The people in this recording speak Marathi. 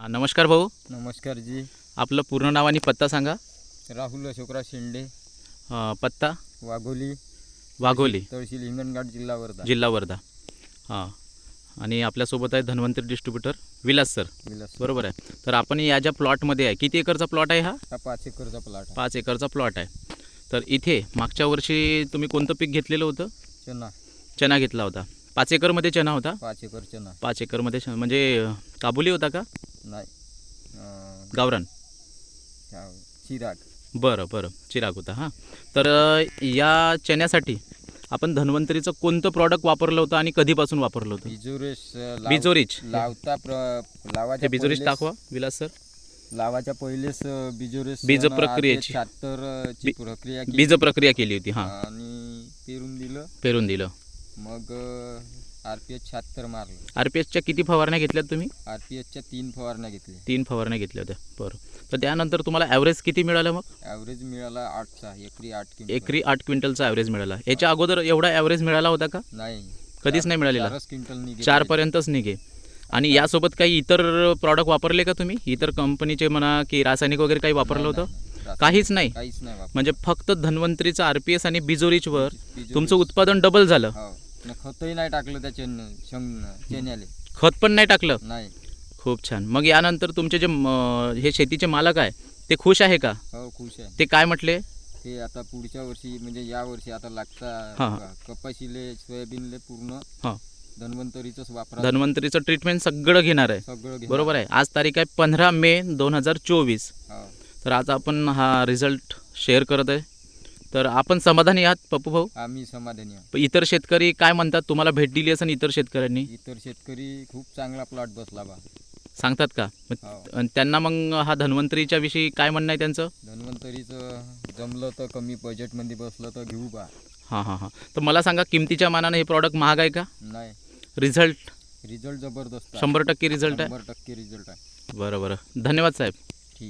हा, नमस्कार भाऊ. नमस्कार जी. आपलं पूर्ण नाव आणि पत्ता सांगा. राहुल अशोकराव शेंडे अ, पत्ता? वाघोली. वाघोली. तहसील हिंगणघाट जिल्हा वर्धा. जिल्हा वर्धा. हां आणि आपल्यासोबत आहे धन्वंतरी डिस्ट्रीब्युटर विलास सर. विलास बरोबर आहे. तर आपण या ज्या प्लॉटमध्ये आहे किती एकरचा प्लॉट आहे हा? हा पाच एकरचा प्लॉट आहे. पाच एकरचा प्लॉट आहे. तर इथे मागच्या वर्षी तुम्ही कोणतं पीक घेतलेलं होतं? चना चना घेतला होता. पाच एकरमध्ये चना होता? पाच एकर चना पाच एकरमध्ये म्हणजे अ, काबुली होता का? नाही. अं, गावरान? चिराग. बरं बरं. चिराग होता हां. तर अ, या चण्यासाठी आपण धन्वंतरीचं कोणतं प्रॉडक्ट वापरलं होतं आणि कधीपासून वापरलं होतं? बिजोरेस अं, लाव- बिजोरीच लावता प्र ते लावाच्या बिजोरीच पहिलेच- दाखवा विलास सर. लावाच्या पहिलेच अं, बिजोरेस बीज प्रक्रियेची. शहात्तर ची प्रक्रिया केली. बीज प्रक्रिया केली होती हां. आणि पेरून दिलं. पेरून दिलं. मग पी एच शहात्तर मारलं. किती फवारण्या घेतल्यात तुम्ही? आर पी एचच्या तीन फवारण्या घेतल्या. तीन फवारण्या घेतल्या होत्या. बरं. तर त्यानंतर तुम्हाला ॲव्हरेज किती मिळालं मग? ॲव्हरेज मिळाला आठचा एकरी आठ क्विंटल. एकरी आठ क्विंटलचा ॲव्हरेज मिळाला. याच्या अगोदर एवढा ॲव्हरेज मिळाला होता का? नाही. कधीच नाही मिळालेला. चारच क्विंटल निघे चारपर्यंतच निघे. आणि यासोबत काही इतर प्रॉडक्ट वापरले का तुम्ही? इतर कंपनीचे म्हणा की रासायनिक वगैरे काही वापरलं होतं? काहीच नाही. काहीच नाही वापर म्हणजे फक्त धन्वंतरीचं आर पी एस आणि बिजोरीचवर बिजोरी- तुमचं उत्पादन डबल झालं. हो. न खतही नाही टाकलं त्या चेन चेन्याले. खत पण नाही टाकलं? नाही. खूप छान. मग यानंतर तुमचे जे म, हे शेतीचे मालक आहे ते खुश आहे का? हो खुश आहे. ते काय म्हटले? ते आता पुढच्या वर्षी म्हणजे या वर्षी आता हा. लागता कपाशीले सोयाबीनले पूर्ण हां. धन्वंतरीच वापरा धन्वंतरीचं ट्रीटमेंट सगळं घेणार आहे. सगळं. बरोबर आहे. आज तारीख आहे पंधरा मे दोन हजार चोवीस. हो. तर आज आपण हा रिझल्ट शेअर करत आहे. तर आपण समाधानी आहात पप्पू भाऊ? आम्ही समाधानी आहोत. इतर शेतकरी काय म्हणतात? तुम्हाला भेट दिली असेल इतर शेतकऱ्यांनी? इतर शेतकरी खूप चांगला प्लॉट बसला बा. सांगतात का? हो. त्यांना मग हा धन्वंतरीच्या विषयी काय म्हणणं आहे त्यांचं? धन्वंतरीचं जमलं तर कमी बजेटमध्ये बसलं तर घेऊ बा. हां हां हां. तर मला सांगा किमतीच्या मानाने हे प्रॉडक्ट महाग आहे का? नाही. रिझल्ट रिझल्ट जबरदस्त आहे. शंभर टक्के रिझल्ट आहे? शंभर टक्के रिझल्ट आहे. बरं बरं. धन्यवाद साहेब.